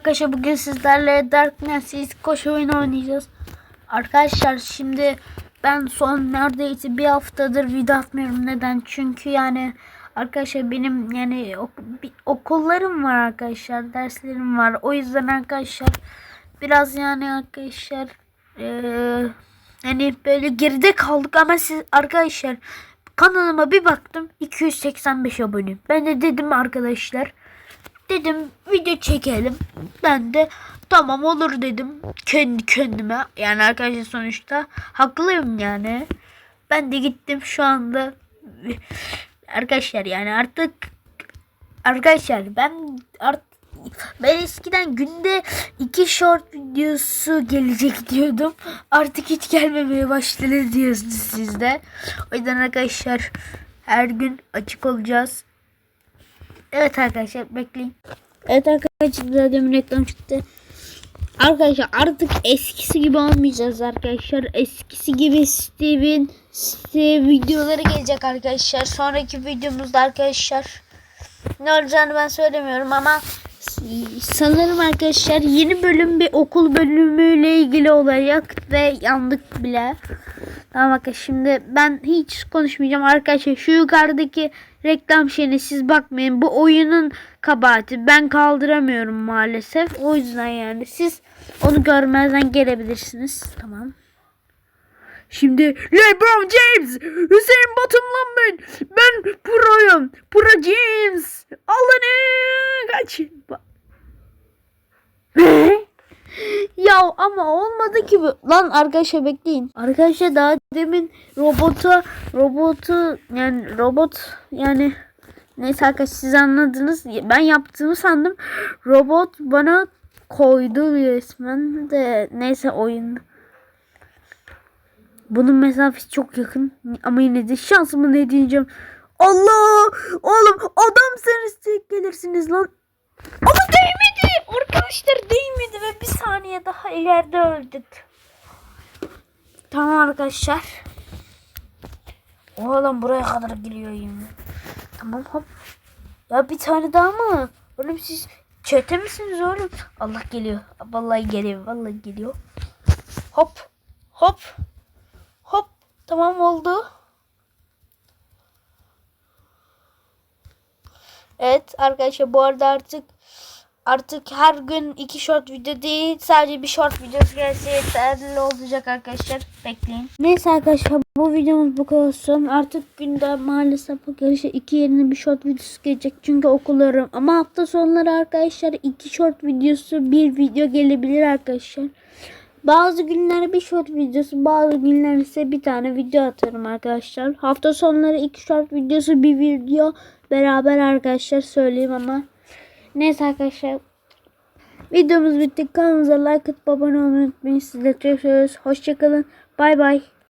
Arkadaşlar bugün sizlerle Dark Nexus koşu oyunu oynayacağız. Arkadaşlar şimdi ben son neredeyse bir haftadır video atmıyorum. Neden? Çünkü yani arkadaşlar benim yani ok- okullarım var arkadaşlar. Derslerim var. O yüzden arkadaşlar biraz yani arkadaşlar eee yani böyle geride kaldık ama siz arkadaşlar kanalıma bir baktım 285 abone. Ben de dedim arkadaşlar dedim video çekelim. Ben de tamam olur dedim. Kendi kendime. Yani arkadaşlar sonuçta haklıyım yani. Ben de gittim şu anda. Arkadaşlar yani artık arkadaşlar ben art ben eskiden günde iki short videosu gelecek diyordum. Artık hiç gelmemeye başladı diyorsunuz siz de. O yüzden arkadaşlar her gün açık olacağız. Evet arkadaşlar bekleyin. Evet arkadaşlar demin reklam çıktı. Arkadaşlar artık eskisi gibi olmayacağız arkadaşlar. Eskisi gibi Steve'in Steve videoları gelecek arkadaşlar. Sonraki videomuzda arkadaşlar ne olacağını ben söylemiyorum ama sanırım arkadaşlar yeni bölüm bir okul bölümüyle ilgili olacak ve yandık bile. Tamam arkadaşlar şimdi ben hiç konuşmayacağım arkadaşlar şu yukarıdaki reklam şeyine siz bakmayın bu oyunun kabahati ben kaldıramıyorum maalesef o yüzden yani siz onu görmezden gelebilirsiniz tamam. Şimdi LeBron James, Hüseyin Batum lan ben. Ben proyum. Pro James. Allah'ını kaç. Ba- ya ama olmadı ki. Lan arkadaşlar bekleyin. Arkadaşlar daha demin robota robotu yani robot yani neyse arkadaşlar siz anladınız. Ben yaptığımı sandım. Robot bana koydu resmen de neyse oyun. Bunun mesafesi çok yakın ama yine de şansımı ne diyeceğim. Allah! Oğlum adamsanız tek gelirsiniz lan. Ama değmedi. Arkadaşlar değmedi ve bir saniye daha ileride öldük. Tamam arkadaşlar. Oğlum buraya kadar geliyor yine. Tamam hop. Ya bir tane daha mı? Oğlum siz çete misiniz oğlum? Allah geliyor. Vallahi geliyor. Vallahi geliyor. Hop. Hop. Hop. Tamam oldu. Evet arkadaşlar bu arada artık artık her gün iki short video değil sadece bir short videosu gelse yeterli olacak arkadaşlar. Bekleyin. Neyse arkadaşlar bu videomuz bu kadar olsun. Artık günde maalesef arkadaşlar iki yerine bir short videosu gelecek. Çünkü okullarım. Ama hafta sonları arkadaşlar iki short videosu bir video gelebilir arkadaşlar. Bazı günler bir short videosu, bazı günler ise bir tane video atarım arkadaşlar. Hafta sonları iki short videosu, bir video beraber arkadaşlar söyleyeyim ama. Neyse arkadaşlar. Videomuz bitti. Kanalımıza like atıp abone olmayı unutmayın. Sizleri çok seviyoruz. Hoşçakalın. Bay bay.